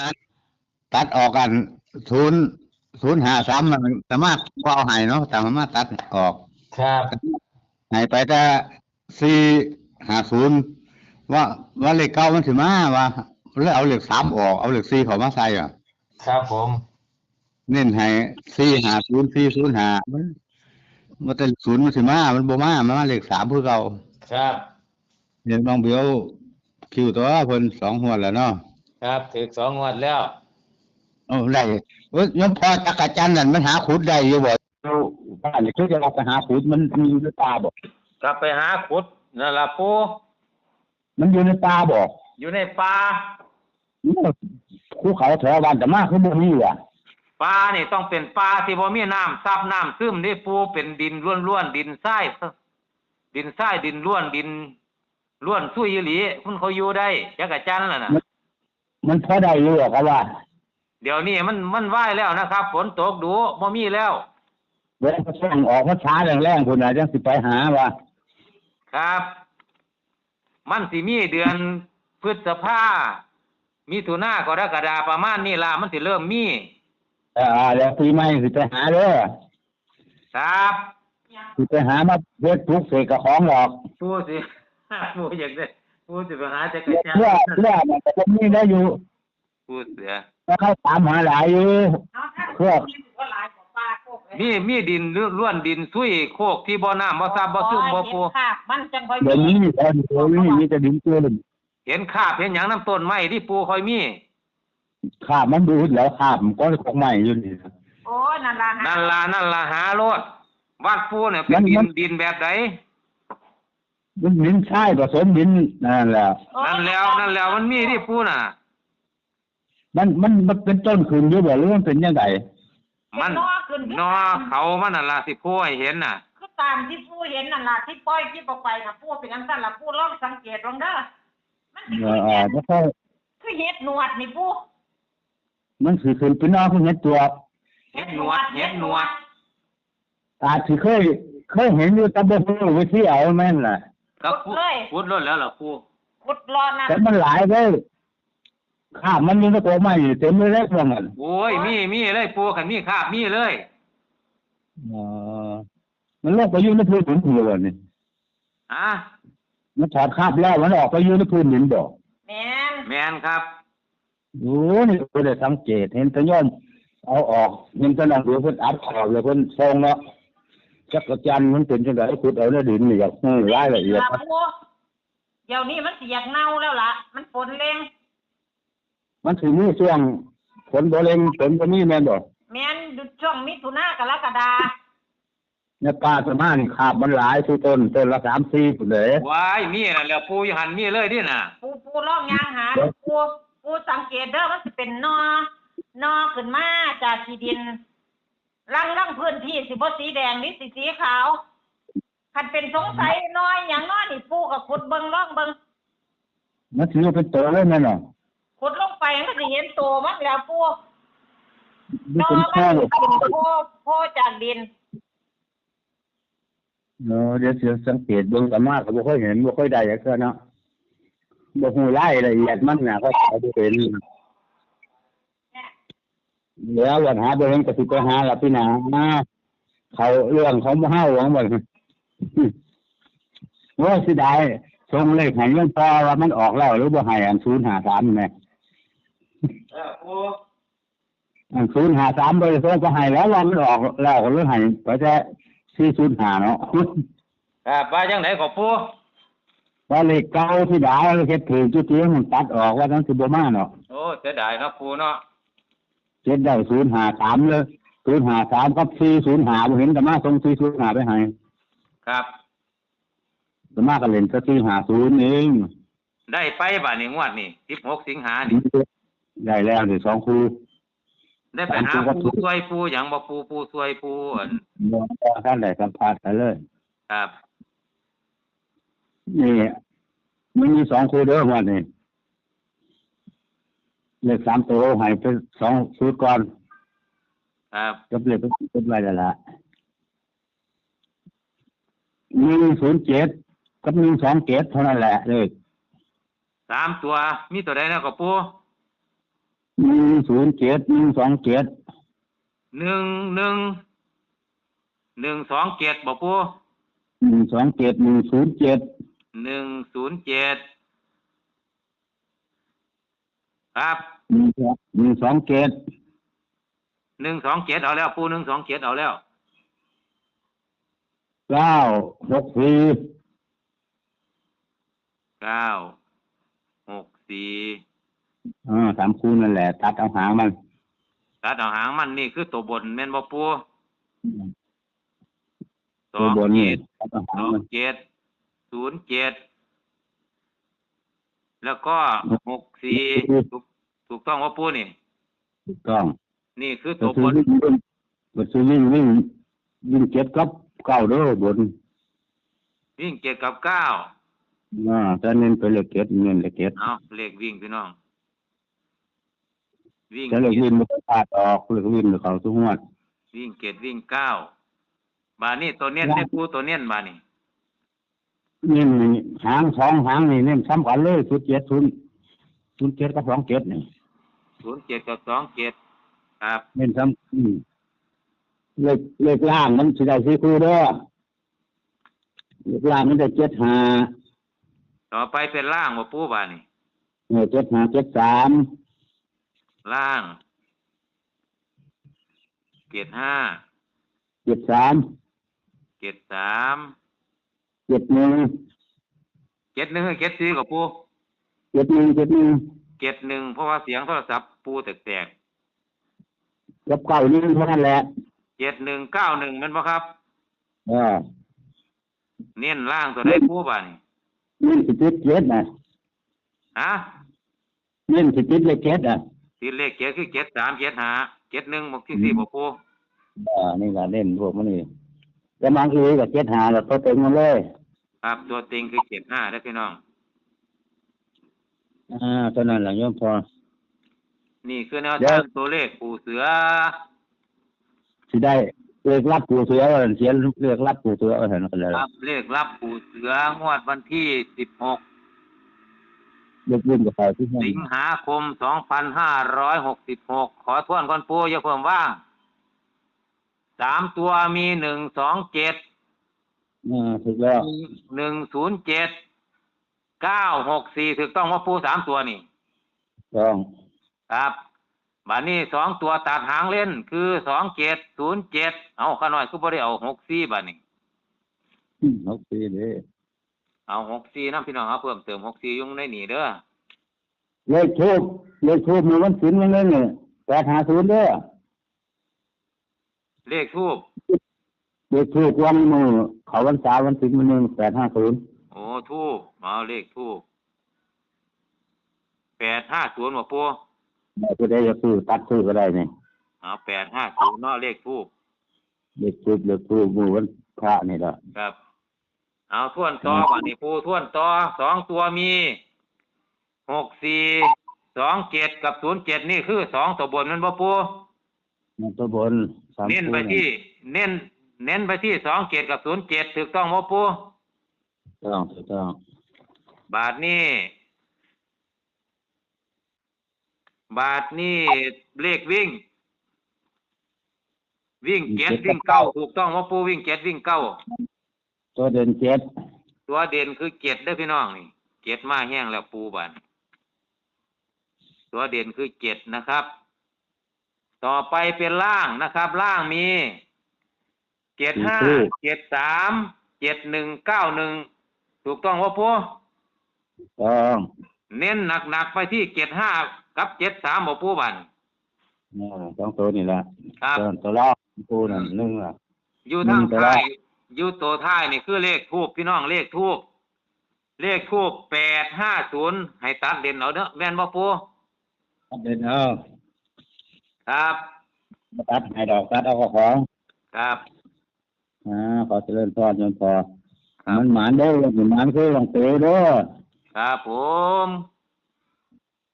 ตัดตัดออกกันศูนย์ศูนย์หาสามมันสามารถก็เอาใหายเนาะแต่สามารถตัดออกครับ ใหายไปแต่สี่หาศูนย์ว่าว่าเลขเก้ามันถึมาว่าแล้วเอาเลขสามออกเอาเลขสี่เขามาใส่อะ ครับผม เน้นให้สี่หาศูนย์สี่ศูนย์หามันมันแต่ศูนย์มันถึมามันบ่มามันมาเลขสามเพื่อเก่าครับเดี๋ยวน้องเบียวคิวตัวเพิ่นสองหัวดแล้วเนาะ ครับถึกสองงวดแล้วโอ้ได้เอ้ยยมพอจักรจันทร์นั่นมันหาขุดได้อยู่บ่เราบ้านนี่คือจะเราไปหาขุดมันมีอยู่ในป่าบ่กลับไปหาขุดนั่นล่ะปูมันอยู่ในป่าบ่อยู่ในป่าภูเขาแถวบ้านแต่มาคือบ่มีอะป่านี่ต้องเป็นป่าที่บ่มีน้ำซับน้ำซึมนี่ปูเป็นดินล้วนๆดินทรายดินทรายดินล้วนดินล้วนซุยอีหลีคุณเขาอยู่ได้จักรจันทร์ล่ะนะ มันพอได้อยู่อะครับว่าเดี๋ยวนี้มันมันว่ายแล้วนะครับฝนตกดูบ่มีแล้วเวลาเขาส่งออกมาช้าแรงๆพุ่นน่ะจังสิไปหาว่าครับ มันสิมีเดือนพฤษภามีถุนากรกฎาประมาณนี้ล่ะมันสิเริ่มมีเอ่าแล้วปีใหม่สิไปหาเด้อครับสิไปหามาเฮ็ดปลูกเสกกับของหรอกผู้สิผู้อยากได้ ผู้สิไปหาจักรเพื่อจันทเพื่อร์เพื่อมันก็มีได้อยู่ผู้เสือแล้วเขาตามหาหลายอยู่เพื่อมีมีดินล้วนดินซุยโคกที่บ่น้ำบ่ซับบ่ซึมบ่ปูค่ะมันจังค่อยเดี๋ยวนี้มีแต่เดี๋ยวนี้มีแต่ดินเกลือเลยเห็นคราบเห็นหยังน้ำต้นไม้ที่ปูคอยมีข้าบมันดูดแล้วข้าบมันก็ของใหม่อยู่นี่โอ้ยนั่นล่ะนั่นล่ะนั่นล่ะหาโลดวัดปูเนี่ยเป็นมันดิมันนดินแบบใด มันดินทรายผสมดินนั่นแหละโอ้ยนั่นแล้วนั่นแล้วมันมีที่ปูน่ะ มันมันมันเป็นต้นขึ้นอยู่บ่หรือมันเป็นยังไงมันนอขึ้นนอเขามันนั่นล่ะสิปูให้เห็นน่ะ คือตามที่ผู้เห็นนั่นล่ะที่ปล่อยที่บอกไปน่ะผู้เป็นอันนั้นล่ะผู้ลองสังเกตลองเด้อมันสิเอคืออเอเห็อดแล้วก็คือเห็ดหนวดนี่ผู้มันสิขึ้นเป็นนอกขึ้นเห็นตัวเห็ดหนวดเห็ดหนวด อาจสิเคยเคยเห็นอยู่แตะบ่รู้วิธีเอาแม่นน่ะ ก็พูดพูดรถแล้วล่ะปูขุดรอนั่นแต่มันหลายเด้อข้าบมันอยู่ในตัวใหม่เต็มเลยพวกนั้นโอ้ยมีมีเลยปูคันมีคราบมีเลยเออมันลงไปอยู่ในพื้นดินอยู่นี่อะมันถอดคราบแล้วมันออกไปอยู่ในพื้นดินบ่แม่นแมนครับโอ้นี่ก็ได้สังเกตเห็นแตะย่อมเอาออกเห็นแตะนั่งดูเพิ่นอัดขอบเลยเพิ่นทรงเนาะ จักรจันทร์มันเป็นจังไดขุดเอาในดินนี่อยากฮู้รายละเอียดล่ะผู้เดี๋ยวนี้มันสิอยากเน่าแล้วล่ะ มันฝนแรงมันสิมีช่วงฝนบ่เล็งฝนบ่มีแม่นบ่แม่นดูช่วงมิถุนากรกฎาในป่าสมานขาบมันหลายทุต้นต้นละ3 4พุ่นเด้ว้ายมีนั่นแหล้วปูอยู่หันมีเลยดิน่ะ ปูปูลองยางหาดูปูปูสังเกตเด้อมันสิเป็นนอนอขึ้นมาจากขี้ดิน ลังลังพื้นที่สิบ่สีแดงนี่สิสีขาวคันเป็นสงสัยน้อยอย่างน้อยนี่ปูก็ขุดเบิ่งล่องเบิ่งมันสิอยู่เป็นตัวเลยแม่นเนาะขุดลงไปมันก็สิเห็นโตมันแล้วปูมีนอเป็นมันแค่สิเป็นโพโพจากดินเนาะเดี๋ยวสิสังเกตเบิ่งก็มาก็บ่ค่อยเห็นบ่ค่อยได้จักเทื่อเนาะบ่ฮู้รายละเอียดมันน่ะก็เอาบ่เป็น เดี๋ยววันหาบ่เห็นก็สิไปหาล่ะพี่นามาเขาเรื่องของบ่เฮาหวังบ่ว่าสิได้ส่งเลขให้เงินพอว่ามันออกแล้วหรือบ่ให้อัน053แม่เออปูอัน053บ่ได้ส่งก็ให้แล้วว่ามันออกแล้วก็เลยให้ไปแต่405เนาะครับว่าจังไดก็ปูว่าเลขเก่าที่ดาเฮ็ดถือจุดเทียงมันตัดออกว่านั้นสิบ่มาเนาะโอ้เสียดายเนาะปูเนาะ เฮ็ดได้053เลย053กับ405บ่เห็นแต่มาส่ง405ไปให้ครับแต่มาก็เล่นซะ450เองได้ไปบ่านี่งวดนี่16สิงหานี่ได้แล้วสิสองคู่ได้ไปหาปูช่วยปูหยังบ่ปูปูช่วยปูอั่นบ่ท่านได้สัมภาษณ์กันเลย ครับ นี่มันมีสองคู่เด้อวันนี้ เลขสามตัวให้ไปสองชุดก่อนครับกับเลขเป็นเป็นไรแล้วล่ะหนึ่งศูนย์เจ็ดกับหนึ่งสองเจ็ดเท่านั้นแหละเลขสามตัว มีตัวใดนะก็ปูหนึ่งศูนย์เจ็ดหนึ่งสองเจ็ดหนึ่งหนึ่งหนึ่งสองเจ็ดบ่ปูหนึ่งสองเจ็ดหนึ่งศูนย์เจ็ดหนึ่งศูนย์เจ็ด ครับหนึ่งสองหนึ่งสองเจ็ดหนึ่งสองเจ็ดเอาแล้วปูหนึ่งสองเจ็ดเอาแล้วเก้าหกสี่เก้าหกสี่อ่าสามคูณนั่นแหละ ตัดเอาหางมัน ตัดเอาหางมันนี่คือตัวบนแม่นบ่ปูสตัวองบนนี่เจ็ดตัดเอาหาสงองมันเจ็ดศูนย์เจ็ด แล้วก็หกสี่ถูกถูกต้องว่าปูนี่ถูกต้อง นี่คือก็ตัวคืบอนวิ่งวิ่งก็คือวิ่งวิ่งวิ่งเจ็ดกับเก้าเด้อบน วิ่งเจ็ดกับเก้าอ่าถ้าเน้นไปเลขเจ็ดเน้นเลขเจ็ดเอาเลขวิ่งพี่น้องวิ่งถ้าเลขเจ็วิ่ดงมันก็ขาดออกเลขวิ่งมันเขาทุกงวดวิ่งเจ็ดวิ่งเก้าบานี่ตัวเน้นครับได้ปูตัวเน้นบานี่ เน้นหางสองหางนี่เน้นซ้ำกันเลยศูนย์เจ็ดศูนย์ศูนย์เจ็ดกับสองเจ็ดนี่ศูนย์เจ็ดกับสองเจ็ดครับเน้นซ้ำอืมเลขเลขล่างมันสิได้สี่คู่เด้อเลขล่างมันได้เจ็ดห้าต่อไปเป็นล่างว่าปูบานี่เออเจ็ดห้าเจ็ดสามล่างเจ็ดห้าเจ็ดสามเจ็ดสาม เจ็ดหนึ่งเจ็ดหนึ่งเจ็ดสี่กับปูเจ็ดหนึ่งเจ็ดหนึ่งเจ็ดหนึ่งเพราะว่าเสียงโทรศัพท์ปูแตกกับเก้าหนึ่งเท่านั้นแหละๆเจ็ดหนึ่งเก้าหนึ่งมันบ่ครับเออเน้นล่างตัวได้ปูบานี่เน้นสิบเจ็ดเจ็ดนะฮะเน้นสิบเจ็ดเลขเจ็ดอะที่เลขเจ็ดคือเจ็ดสามเจ็ดห้าเจ็ดหนึ่งบอกที่สี่บอกปูอ่านี่ก็เล่นพวกมันนี่ แต่บางทีก็เจ็ดหาแล้วตัวเต็งมันเลยครับตัวเต็งคือเจ็ดห้าได้อพี่น้อง อ่าตอนนั้นแหละโยมพอ นี่คือแนวเดี๋ยทาวงตัวเลขปูเสือสิได้เลือกรับปูเสือว่าเสียเลือกรับปูเสือว่าเห็นกันเลยครับเลขรับปูเสืองวดวันที่สิบหกเลือกยื่นกับใครที่ห้องสิงหาคมสองพันห้าร้อยหกสิบหกขอทวนก่อนปูอย่าเพิ่มว่าง สามตัวมีหนึ่งสองเจ็ดอ่าถูกแล้วหนึ่งศูนย์เจ็ดเก้าหกสี่ถูกต้องว่าปูสามตัวนี่ต้องครับบัดนี้สองตัวตัดหางเล่นคือสองเจ็ดศูนย์เจ็ดเอาข้าน้อยก็บ่ได้เอาหกสี่บัดนี้อืมโอเคเด้อเอาหกสี่นะพี่น้องเอาเพิ่มเติมหกสี่ยุ่งในนี่เด้อเลขทูบเลขทูบมีวันศิลป์ยังไงเนี่ยแปดหาศูนย์เด้อ เลขทูบเลขทูบวันมือเขาวันสาวันศิลป์มันหนึ่งแปดห้าศูนย์โอ้ทูบเอาเลขทูบแปดห้าศูนย์บ่ปูจะได้จะซื้อตัดซื้อก็ได้เนี่ยเอาแปดห้าศูนย์เนาะเลขทูบเลขทูบเลขทูบมือวันพระนี่แหละครับ เอาทวนต่อบัดนี้ปูทวนต่อสองตัวมีหกสี่สองเจ็ดกับศูนย์เจ็ดนี่คือสองตัวบนแมันบ่ปูมันตัวบนสาม เน้นไปคู่ที่ เน้น เน้นไปที่สองเจ็ดกับศูนย์เจ็ดถูกต้องบ่ปูต้องถูกต้องบาทนี้บาทนี้เลขวิ่ง วิ่งเจ็ดวิ่งเก้าถูกต้องว่าปูวิ่งเจ็ดวิ่งเก้าตัวเด่นเจ็ดตัวเด่นคือเจ็ดเด้อพี่น้องนี่เจ็ดมาแห้งแล้วปูบานตัวเด่นคือเจ็ดนะครับ ต่อไปเป็นล่างนะครับ ล่างมีเจ็ดห้าเจ็ดสามเจ็ดหนึ่งเก้าหนึ่งถูกต้องว่าปูต้องเน้นหนักๆไปที่เจ็ดห้ากับเจ็ดสามบ่ปูบันอ่าต้องตัวนี่แหละครับตัวตัวล่างตัวนั่นหนึ่งอะอยู่ทางหนึ่งแต่ท้าว่ายอยู่ตัวท้ายนี่คือเลขทูบพี่น้องเลขทูบเลขทูบแปดห้าศูนย์ให้ตัดเด่นเอาเด้อแม่นบ่ปูตัดเด่นเอา ครับตัดให้ดอกตัดเอาก็ของครับอ่าขอเจริญพรจนพอครับมันหมานเด้อมันหมานคือลองเตะเด้อครับผม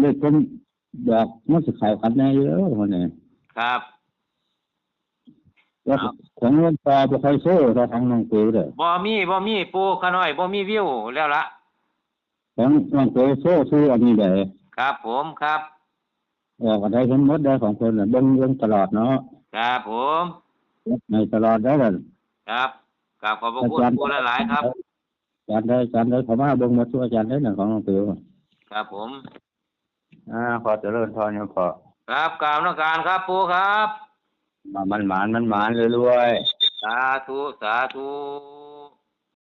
เด็กคนดอกมันสิขายกันแน่เยอะคนนี้ครับแล้วของเงินพอบ่ใครโซ่ถ้าทางน้องเต๋อเด้อบ่มีบ่มีปูขะน้อยบ่มีวิวแล้วละของน้องเต๋อโซ่ซื้ออันนี้ได้ครับผมครับ ออกอะไรเพิ่นหมดได้ของเพิ่นน่ะเบิ่งเบิ่งตลอดเนาะครับผม ในตลอดได้ล่ะครับกราบขอบพระคุณปูหลายๆครับ อาจารย์ได้อาจารย์ได้เข้ามาเบิ่งหมาช่วยอาจารย์ได้น่ะของหลวงปู่ครับผม อ่าขอเจริญพรโยมขอครับกราบนมักการครับปูครับมามันหมานมันหมานรวยๆ สาธุสาธุ